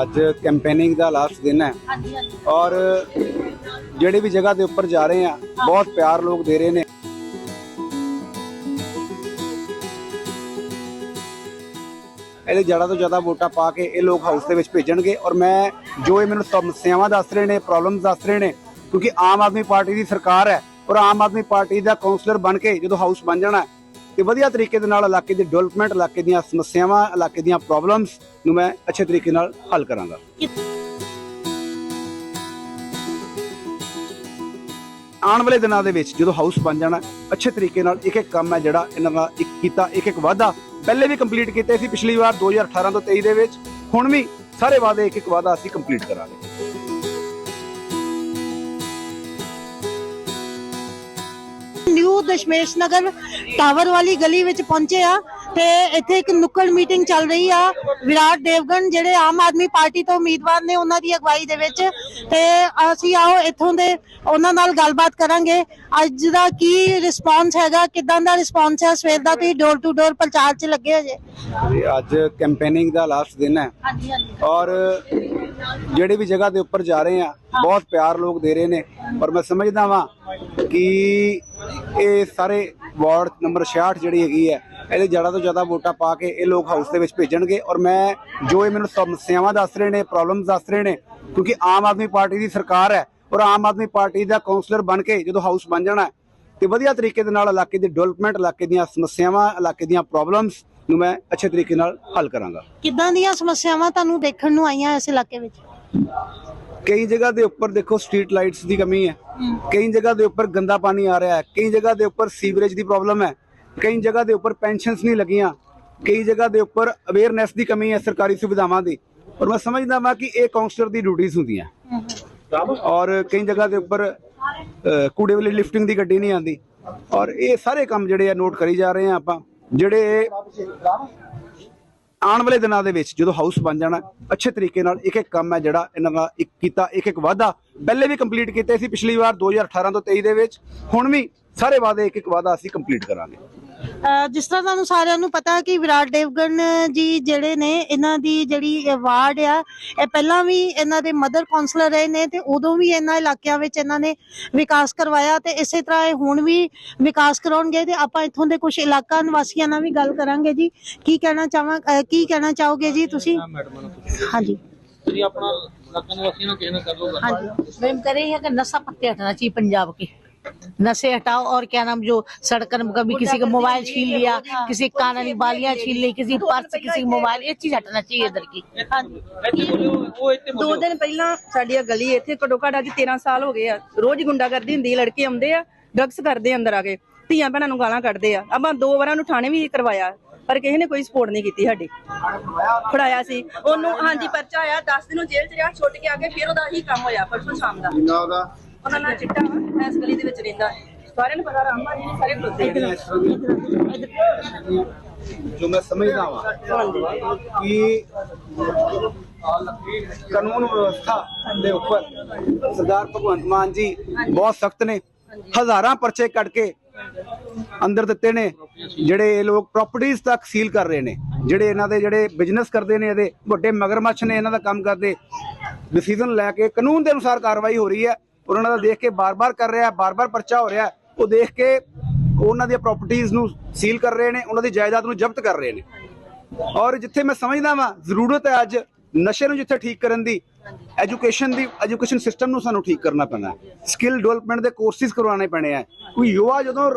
ਅੱਜ ਕੈਂਪੇਨਿੰਗ ਦਾ ਲਾਸਟ ਦਿਨ ਹੈ। ਔਰ ਜਿਹੜੇ ਵੀ ਜਗ੍ਹਾ ਦੇ ਉੱਪਰ ਜਾ ਰਹੇ ਆ ਬਹੁਤ ਪਿਆਰ ਲੋਕ ਦੇ ਰਹੇ ਨੇ। ਇਹਦੇ ਜ਼ਿਆਦਾ ਤੋਂ ਜ਼ਿਆਦਾ ਵੋਟਾਂ ਪਾ ਕੇ ਇਹ ਲੋਕ ਹਾਊਸ ਦੇ ਵਿੱਚ ਭੇਜਣਗੇ। ਔਰ ਮੈਂ ਜੋ ਇਹ ਮੈਨੂੰ ਸਮੱਸਿਆਵਾਂ ਦੱਸ ਰਹੇ ਨੇ ਪ੍ਰੋਬਲਮਸ ਦੱਸ ਰਹੇ ਨੇ ਕਿਉਂਕਿ ਆਮ ਆਦਮੀ ਪਾਰਟੀ ਦੀ ਸਰਕਾਰ ਹੈ ਔਰ ਆਮ ਆਦਮੀ ਪਾਰਟੀ ਦਾ ਕਾਉਂਸਲਰ ਬਣ ਕੇ ਜਦੋਂ ਹਾਊਸ ਬਣ ਜਾਣਾ ਤੇ ਵਧੀਆ ਤਰੀਕੇ ਦੇ ਨਾਲ ਇਲਾਕੇ ਦੀ ਡਿਵੈਲਪਮੈਂਟ ਇਲਾਕੇ ਦੀਆਂ ਸਮੱਸਿਆਵਾਂ, ਇਲਾਕੇ ਦੀਆਂ ਪ੍ਰੋਬਲਮਸ ਨੂੰ ਮੈਂ ਅੱਛੇ ਤਰੀਕੇ ਨਾਲ ਹੱਲ ਕਰਾਂਗਾ। ਆਉਣ ਵਾਲੇ ਦਿਨਾਂ ਦੇ ਵਿੱਚ ਜਦੋਂ ਹਾਊਸ ਬਣ ਜਾਣਾ, ਅੱਛੇ ਤਰੀਕੇ ਨਾਲ ਇੱਕ ਇੱਕ ਕੰਮ ਹੈ ਜਿਹੜਾ ਇਹਨਾਂ ਦਾ ਇੱਕ ਕੀਤਾ, ਇੱਕ ਇੱਕ ਵਾਅਦਾ ਪਹਿਲੇ ਵੀ ਕੰਪਲੀਟ ਕੀਤੇ ਸੀ ਪਿਛਲੀ ਵਾਰ 2018 ਤੋਂ 23 ਦੇ ਵਿੱਚ। ਹੁਣ ਵੀ ਸਾਰੇ ਵਾਅਦੇ ਇੱਕ ਇੱਕ ਵਾਅਦਾ ਅਸੀਂ ਕੰਪਲੀਟ ਕਰਾਂਗੇ। ਨਿਊ ਦਸ਼ਮੇਸ਼ ਨਗਰ ਟਾਵਰ ਵਾਲੀ ਗਲੀ ਵਿੱਚ ਪਹੁੰਚੇ ਆ ਤੇ ਇੱਥੇ ਇੱਕ ਨੁੱਕੜ ਮੀਟਿੰਗ ਚੱਲ ਰਹੀ ਆ। ਵਿਰਾਟ ਦੇਵਗਨ ਜਿਹੜੇ ਆਮ ਆਦਮੀ ਪਾਰਟੀ ਤੋਂ ਉਮੀਦਵਾਰ ਨੇ ਉਹਨਾਂ ਦੀ ਅਗਵਾਈ ਦੇ ਵਿੱਚ ਤੇ ਅਸੀਂ ਆਓ ਇੱਥੋਂ ਦੇ ਉਹਨਾਂ ਨਾਲ ਗੱਲਬਾਤ ਕਰਾਂਗੇ। ਅੱਜ ਦਾ ਕੀ ਰਿਸਪਾਂਸ ਹੈਗਾ? ਕਿਦਾਂ ਦਾ ਰਿਸਪਾਂਸ ਹੈ ਸਵੇਰ ਦਾ ਤੁਸੀਂ ਡੋਰ ਟੂ ਡੋਰ ਪ੍ਰਚਾਰ 'ਚ ਲੱਗੇ ਹੋ ਜੇ। ਅੱਜ ਕੈਂਪੇਨਿੰਗ ਦਾ ਲਾਸਟ ਦਿਨ ਹੈ। ਹਾਂਜੀ ਹਾਂਜੀ। ਔਰ ਜਿਹੜੇ ਵੀ ਜਗ੍ਹਾ ਦੇ ਉੱਪਰ ਜਾ ਰਹੇ ਆ ਬਹੁਤ ਪਿਆਰ ਲੋਕ ਦੇ ਰਹੇ ਨੇ। ਔਰ ਮੈਂ ਸਮਝਦਾ ਵਾਂ ਕਿ ਇਹ ਸਾਰੇ ਵਾਰਡ ਨੰਬਰ 66 ਜਿਹੜੀ ਹੈਗੀ ਹੈ ਇਹਦੇ ਜ਼ਿਆਦਾ ਤੋਂ ਜ਼ਿਆਦਾ ਵੋਟਾਂ ਪਾ ਕੇ ਇਹ ਲੋਕ ਹਾਊਸ ਦੇ ਵਿੱਚ ਭੇਜਣਗੇ ਔਰ ਮੈਂ ਜੋ ਇਹ ਮੈਨੂੰ ਸਮੱਸਿਆਵਾਂ ਦੱਸ ਰਹੇ ਨੇ ਪ੍ਰੋਬਲਮਸ ਦੱਸ ਰਹੇ ਨੇ ਕਿਉਂਕਿ ਆਮ ਆਦਮੀ ਪਾਰਟੀ ਦੀ ਸਰਕਾਰ ਹੈ ਔਰ ਆਮ ਆਦਮੀ ਪਾਰਟੀ ਦਾ ਕਾਉਂਸਲਰ ਬਣ ਕੇ ਜਦੋਂ ਹਾਊਸ ਬਣ ਜਾਣਾ ਹੈ, ਤੇ ਵਧੀਆ ਤਰੀਕੇ ਦੇ ਨਾਲ ਇਲਾਕੇ ਦੀ ਡਿਵੈਲਪਮੈਂਟ ਇਲਾਕੇ ਦੀਆਂ ਸਮੱਸਿਆਵਾਂ ਇਲਾਕੇ ਦੀਆਂ ਪ੍ਰੋਬਲਮਸ ਨੂੰ ਮੈਂ ਅੱਛੇ ਤਰੀਕੇ ਨਾਲ ਹੱਲ ਕਰਾਂਗਾ। ਕਿੱਦਾਂ ਦੀਆਂ ਸਮੱਸਿਆਵਾਂ ਤੁਹਾਨੂੰ ਦੇਖਣ ਨੂੰ ਆਈਆਂ ਇਸ ਇਲਾਕੇ ਵਿੱਚ? ਕਈ ਜਗ੍ਹਾ ਦੇ ਉੱਪਰ ਦੇਖੋ ਸਟਰੀਟ ਲਾਈਟਸ ਦੀ ਕਮੀ ਹੈ। ਕਈ ਜਗ੍ਹਾ ਦੇ ਉੱਪਰ ਗੰਦਾ ਪਾਣੀ ਆ ਰਿਹਾ ਹੈ। ਕਈ ਜਗ੍ਹਾ ਦੇ ਉੱਪਰ ਸੀਵਰੇਜ ਦੀ ਪ੍ਰੋਬਲਮ ਹੈ। ਕਈ ਜਗ੍ਹਾ ਦੇ ਉੱਪਰ ਪੈਨਸ਼ਨਸ ਨਹੀਂ ਲੱਗੀਆਂ। ਕਈ ਜਗ੍ਹਾ ਦੇ ਉੱਪਰ ਅਵੇਅਰਨੈਸ ਦੀ ਕਮੀ ਹੈ ਸਰਕਾਰੀ ਸੁਵਿਧਾਵਾਂ ਦੀ। ਔਰ ਮੈਂ ਸਮਝਦਾ ਹਾਂ ਕਿ ਇਹ ਕਾਉਂਸਲਰ ਦੀ ਡਿਊਟੀਆਂ ਹੁੰਦੀਆਂ। ਔਰ ਕਈ ਜਗ੍ਹਾ ਦੇ ਉੱਪਰ ਕੂੜੇ ਵਾਲੀ ਲਿਫਟਿੰਗ ਦੀ ਗੱਡੀ ਨਹੀਂ ਆਂਦੀ ਔਰ ਇਹ ਸਾਰੇ ਕੰਮ ਜਿਹੜੇ ਆ ਨੋਟ ਕਰੀ ਜਾ ਰਹੇ ਆ ਆਪਾਂ। ਜਿਹੜੇ ਆਉਣ ਵਾਲੇ ਦਿਨਾਂ ਦੇ ਵਿੱਚ ਜਦੋਂ ਹਾਊਸ ਬਣ ਜਾਣਾ, ਅੱਛੇ ਤਰੀਕੇ ਨਾਲ ਇੱਕ ਇੱਕ ਕੰਮ ਹੈ ਜਿਹੜਾ ਇਹਨਾਂ ਦਾ ਇੱਕ ਕੀਤਾ, ਇੱਕ ਇੱਕ ਵਾਅਦਾ ਪਹਿਲੇ ਵੀ ਕੰਪਲੀਟ ਕੀਤੇ ਸੀ ਪਿਛਲੀ ਵਾਰ 2018 ਤੋਂ 23 ਦੇ ਵਿੱਚ। ਹੁਣ ਵੀ ਸਾਰੇ ਵਾਅਦੇ ਇੱਕ ਇੱਕ ਵਾਅਦਾ ਅਸੀਂ ਕੰਪਲੀਟ ਕਰਾਂਗੇ। ਜਿਸ ਤਰ੍ਹਾਂ ਤੁਹਾਨੂੰ ਸਾਰਿਆਂ ਨੂੰ ਪਤਾ ਕਿ ਵਿਰਾਟ ਦੇਵਗਨ ਜੀ ਜਿਹੜੇ ਨੇ ਇਹਨਾਂ ਦੀ ਜਿਹੜੀ ਵਾਰਡ ਆ ਇਹ ਪਹਿਲਾਂ ਵੀ ਇਹਨਾਂ ਦੇ ਮਦਰ ਕਾਉਂਸਲਰ ਰਹੇ ਨੇ ਤੇ ਉਦੋਂ ਵੀ ਇਹਨਾਂ ਇਲਾਕਿਆਂ ਵਿੱਚ ਇਹਨਾਂ ਨੇ ਵਿਕਾਸ ਕਰਵਾਇਆ ਤੇ ਇਸੇ ਤਰ੍ਹਾਂ ਇਹ ਹੁਣ ਵੀ ਵਿਕਾਸ ਕਰਾਉਣਗੇ ਤੇ ਆਪਾਂ ਇੱਥੋਂ ਦੇ ਕੁਝ ਇਲਾਕਾ ਨਿਵਾਸੀਆਂ ਨਾਲ ਵੀ ਗੱਲ ਕਰਾਂਗੇ ਜੀ। ਕੀ ਕਹਿਣਾ ਚਾਹਾਂ ਕੀ ਕਹਿਣਾ ਚਾਹੋਗੇ ਜੀ ਤੁਸੀਂ? ਹਾਂਜੀ। ਤੁਸੀਂ ਆਪਣਾ ਇਲਾਕਾ ਨਿਵਾਸੀਆਂ ਨਾਲ ਕਹਿਣਾ ਕਰ ਲਓ ਹਾਂਜੀ। ਮੈਮ ਕਰੇ ਹੈ ਕਿ ਨਸ਼ਾ ਪੱਤੇ ਹਟਣਾ ਚਾਹੀਏ ਪੰਜਾਬ ਕੇ। नशे हटाओ और क्या नाम जो सड़क पर कभी किसी का मोबाइल छीन लिया किसी की काननी बालियां छीन ली किसी पर्स किसी का मोबाइल ये चीज हटना चाहिए इधर की ਇੱਥੇ ਬੋਲਿਓ ਉਹ ਇੱਥੇ ਦੋ ਦਿਨ ਪਹਿਲਾਂ ਸਾਡੀ ਆਹ ਗਲੀ ਇੱਥੇ ਘੱਟੋ ਘੱਟ ਅੱਜ 13 ਸਾਲ ਹੋ ਗਏ ਆ ਰੋਜ਼ ਹੀ ਗੁੰਡਾਗਰਦੀ ਹੁੰਦੀ ਲੜਕੇ ਆਉਂਦੇ ਆ ਡਰੱਗਸ ਕਰਦੇ ਆ ਅੰਦਰ ਆ ਕੇ ਧੀਆਂ ਭੈਣਾਂ ਨੂੰ ਗਾਲਾਂ ਕੱਢਦੇ ਆ ਆਪਾਂ ਦੋ ਵਾਰਾਂ ਨੂੰ ਥਾਣੇ ਵੀ ਕਰਵਾਇਆ ਪਰ ਕਿਸੇ ਨੇ ਕੋਈ ਸਪੋਰਟ ਨਹੀਂ ਕੀਤੀ ਸਾਡੀ ਫੜਾਇਆ ਸੀ ਉਹਨੂੰ ਹਾਂਜੀ ਪਰਚਾ ਆਇਆ 10 ਦਿਨ ਉਹ ਜੇਲ੍ਹ ਚ ਰਿਹਾ ਛੁੱਟ ਕੇ ਆ ਕੇ ਫਿਰ ਉਹਦਾ ਹੀ ਕੰਮ ਹੋਇਆ ਪਰਸੋਂ ਸ਼ਾਮ ਦਾ ਉਹਦਾ ਨਾਂ ਚਿੱਟਾ ਵਾ ਇਸ ਗਲੀ ਦੇ ਵਿੱਚ ਰਹਿੰਦਾ। ਸਾਰਿਆਂ ਨੂੰ ਪਤਾ ਰਾਮਾ ਜੀ ਨੇ ਸਾਰੇ ਖਲੋਤੇ ਜੋ ਮੈਂ ਸਮਝਦਾ ਹਾਂ ਕਿ ਕਾਨੂੰਨ ਵਿਵਸਥਾ ਦੇ ਉੱਪਰ ਸਰਦਾਰ ਭਗਵੰਤ ਮਾਨ ਜੀ ਬਹੁਤ ਸਖਤ ਨੇ। ਹਜ਼ਾਰਾਂ ਪਰਚੇ ਕੱਢ ਕੇ ਅੰਦਰ ਦਿੱਤੇ ਨੇ ਜਿਹੜੇ ਇਹ ਲੋਕ ਪ੍ਰਾਪਰਟੀਆਂ ਤੱਕ ਸੀਲ ਕਰ ਰਹੇ ਨੇ। ਜਿਹੜੇ ਇਹਨਾਂ ਦੇ ਜਿਹੜੇ ਬਿਜ਼ਨਸ ਕਰਦੇ ਨੇ ਇਹਦੇ ਵੱਡੇ ਮਗਰਮੱਛ ਨੇ ਇਹਨਾਂ ਦਾ ਕੰਮ ਕਰਦੇ। ਡਿਸੀਜਨ ਲੈ ਕੇ ਕਾਨੂੰਨ ਦੇ ਅਨੁਸਾਰ ਕਾਰਵਾਈ ਹੋ ਰਹੀ ਹੈ। ਉਹਨਾਂ ਦਾ ਦੇਖ ਕੇ ਬਾਰ-ਬਾਰ ਕਰ ਰਿਹਾ, ਬਾਰ-ਬਾਰ ਪਰਚਾ ਹੋ ਰਿਹਾ। ਉਹ ਦੇਖ ਕੇ ਉਹਨਾਂ ਦੀਆਂ ਪ੍ਰਾਪਰਟੀਆਂ ਨੂੰ ਸੀਲ ਕਰ ਰਹੇ ਨੇ, ਉਹਨਾਂ ਦੀ ਜਾਇਦਾਦ ਨੂੰ ਜ਼ਬਤ ਕਰ ਰਹੇ ਨੇ। ਔਰ ਜਿੱਥੇ ਮੈਂ ਸਮਝਦਾ ਵਾਂ, ਜ਼ਰੂਰਤ ਹੈ ਅੱਜ ਨਸ਼ੇ ਨੂੰ ਜਿੱਥੇ ਠੀਕ ਕਰਨ ਦੀ ਐਜੂਕੇਸ਼ਨ ਦੀ ਐਜੂਕੇਸ਼ਨ ਸਿਸਟਮ ਨੂੰ ਸਾਨੂੰ ਠੀਕ ਕਰਨਾ ਪੈਣਾ ਸਕਿੱਲ ਡਿਵੈਲਪਮੈਂਟ ਦੇ ਕੋਰਸਿਸ ਕਰਵਾਉਣੇ ਪੈਣੇ ਆ। ਕੋਈ ਯੁਵਾ ਜਦੋਂ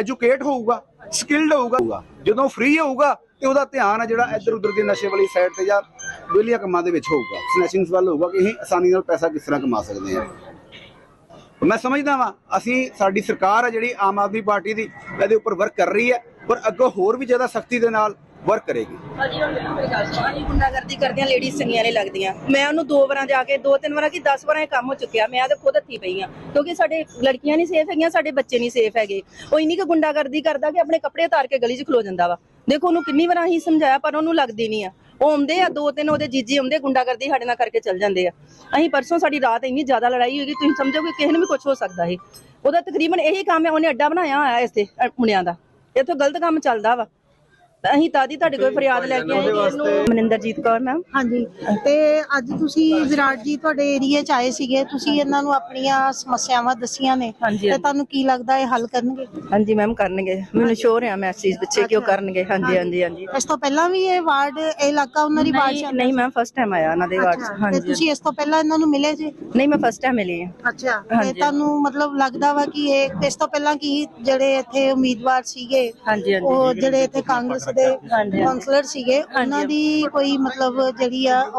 ਐਜੂਕੇਟ ਹੋਊਗਾ ਸਕਿੱਲਡ ਹੋਊਗਾ, ਜਦੋਂ ਫ੍ਰੀ ਹੋਊਗਾ, ਤੇ ਉਹਦਾ ਧਿਆਨ ਹੈ ਜਿਹੜਾ ਇੱਧਰ ਉੱਧਰ ਦੇ ਨਸ਼ੇ ਵਾਲੀ ਸਾਈਡ ਤੇ ਜਾਂ ਵਿਹਲੀਆਂ ਕੰਮਾਂ ਦੇ ਵਿੱਚ ਹੋਊਗਾ। ਸਨੈਚਿੰਗਸ ਵੱਲ ਹੋਊਗਾ ਕਿ ਅਸੀਂ ਆਸਾਨੀ ਨਾਲ ਪੈਸਾ ਕਿਸ ਤਰ੍ਹਾਂ ਕਮਾ ਸਕਦੇ ਹਾਂ। ਮੈਂ ਸਮਝਦਾ ਵਾਂ, ਅਸੀਂ ਸਾਡੀ ਸਰਕਾਰ ਆ ਜਿਹੜੀ ਆਮ ਆਦਮੀ ਪਾਰਟੀ ਦੀ, ਇਹਦੇ ਉੱਪਰ ਵਰਕ ਕਰ ਰਹੀ ਹੈ, ਪਰ ਅੱਗੋਂ ਹੋਰ ਵੀ ਜ਼ਿਆਦਾ ਸਖਤੀ ਦੇ ਨਾਲ ਵਰਕ ਕਰੇਗੀ। ਭਾਜੀ ਹੁਣ ਮੇਰੀ ਗੱਲ ਸੁਣੋ ਅਸੀਂ ਗੁੰਡਾਗਰਦੀ ਕਰਦੀਆਂ ਲੇਡੀਜ਼ ਚੰਗੀਆਂ ਨਹੀਂ ਲੱਗਦੀਆਂ। ਮੈਂ ਉਹਨੂੰ ਦੋ ਵਾਰਾਂ ਜਾ ਕੇ, ਦੋ ਤਿੰਨ ਵਾਰਾਂ ਕੀ 10 ਵਾਰਾਂ ਇਹ ਕੰਮ ਹੋ ਚੁੱਕਿਆ, ਮੈਂ ਤਾਂ ਖੁਦ ਹੱਥੀ ਪਈ ਆ ਕਿਉਂਕਿ ਸਾਡੇ ਲੜਕੀਆਂ ਨਹੀਂ ਸੇਫ ਹੈਗੀਆਂ, ਸਾਡੇ ਬੱਚੇ ਨਹੀਂ ਸੇਫ ਹੈਗੇ। ਉਹ ਇੰਨੀ ਕੁ ਗੁੰਡਾਗਰਦੀ ਕਰਦਾ ਕਿ ਆਪਣੇ ਕੱਪੜੇ ਉਤਾਰ ਕੇ ਗਲੀ 'ਚ ਖਲੋ ਜਾਂਦਾ ਵਾ। ਦੇਖੋ, ਉਹਨੂੰ ਕਿੰਨੀ ਵਾਰਾਂ ਹੀ ਸਮਝਾਇਆ, ਪਰ ਉਹਨੂੰ ਲੱਗਦੀ ਨਹੀਂ ਆ। ਉਹ ਆਉਂਦੇ ਆ ਦੋ ਤਿੰਨ ਉਹਦੇ ਜੀਜੀ ਆਉਂਦੇ ਗੁੰਡਾਗਰਦੀ ਸਾਡੇ ਨਾਲ ਕਰਕੇ ਚੱਲ ਜਾਂਦੇ ਆ। ਅਸੀਂ ਪਰਸੋਂ ਸਾਡੀ ਰਾਤ ਇੰਨੀ ਜ਼ਿਆਦਾ ਲੜਾਈ ਹੋਈ ਕਿ ਤੁਸੀਂ ਸਮਝੋਗੇ ਕਿਸੇ ਨੂੰ ਵੀ ਕੁਝ ਹੋ ਸਕਦਾ ਹੈ ਉਹਦਾ ਤਕਰੀਬਨ ਇਹੀ ਕੰਮ ਹੈ ਉਹਨੇ ਅੱਡਾ ਬਣਾਇਆ ਹੋਇਆ ਇਸ ਤੇ ਅ, ਮੁੰਡਿਆਂ ਦਾ। ਇੱਥੋਂ ਗਲਤ ਕੰਮ ਚੱਲਦਾ ਵਾ। ਅਸੀਂ ਤਾਂ ਦੀ ਤੁਹਾਡੇ ਕੋਲ ਫਰਿਆਦ ਲੈ ਕੇ ਆਏ ਇਹਨੂੰ। ਮਨਿੰਦਰਜੀਤ ਕੌਰ ਮੈਮ। ਹਾਂਜੀ ਤੇ ਅੱਜ ਤੁਸੀਂ ਵਿਰਾਟ ਜੀ ਤੁਹਾਡੇ ਏਰੀਏ ਚ ਆਏ ਸੀਗੇ ਤੁਸੀਂ ਇਹਨਾਂ ਨੂੰ ਆਪਣੀਆਂ ਸਮੱਸਿਆਵਾਂ ਦੱਸੀਆਂ ਨੇ ਤੇ ਤੁਹਾਨੂੰ ਕੀ ਲੱਗਦਾ ਇਹ ਹੱਲ ਕਰਨਗੇ? ਹਾਂਜੀ ਮੈਮ ਕਰਨਗੇ। ਮੈਨੂੰ ਸ਼ੋਰ ਆ ਮੈਸੇਜ ਪਿੱਛੇ ਕਿ ਉਹ ਕਰਨਗੇ। ਹਾਂਜੀ ਹਾਂਜੀ। ਹਾਂਜੀ ਇਸ ਤੋਂ ਪਹਿਲਾਂ ਵੀ ਇਹ ਵਾਰਡ ਇਹ ਇਲਾਕਾ ਉਹਨਾਂ ਦੀ ਵਾਰਡ ਨਹੀਂ ਨਹੀਂ ਮੈਮ ਫਸਟ ਟਾਈਮ ਆਇਆ ਉਹਨਾਂ ਦੇ ਵਾਰਡ 'ਚ। ਹਾਂਜੀ ਤੁਸੀਂ ਇਸ ਤੋਂ ਪਹਿਲਾਂ ਇਹਨਾਂ ਨੂੰ ਮਿਲੇ ਜੀ? ਨਹੀਂ ਮੈਂ ਫਸਟ ਟਾਈਮ ਮਿਲੀ ਹਾਂ। ਅੱਛਾ ਤੇ। ਤੁਹਾਨੂੰ ਮਤਲਬ ਲੱਗਦਾ ਵਾ ਕਿ ਇਹ ਇਸ ਤੋਂ ਪਹਿਲਾਂ ਕੀ ਜਿਹੜੇ ਇੱਥੇ ਉਮੀਦਵਾਰ ਸੀਗੇ ਹਾਂਜੀ ਹਾਂਜੀ। ਉਹ ਜਿਹੜੇ ਇੱਥੇ ਕਾਂਗਰਸ ਦੇ। ਕਾਉਂਸਲਰ ਸੀਗੇ ਉਹਨਾਂ ਦੀ ਕੋਈ ਮਤਲਬ ਜਿਹੜੀ ਆ ਉਹ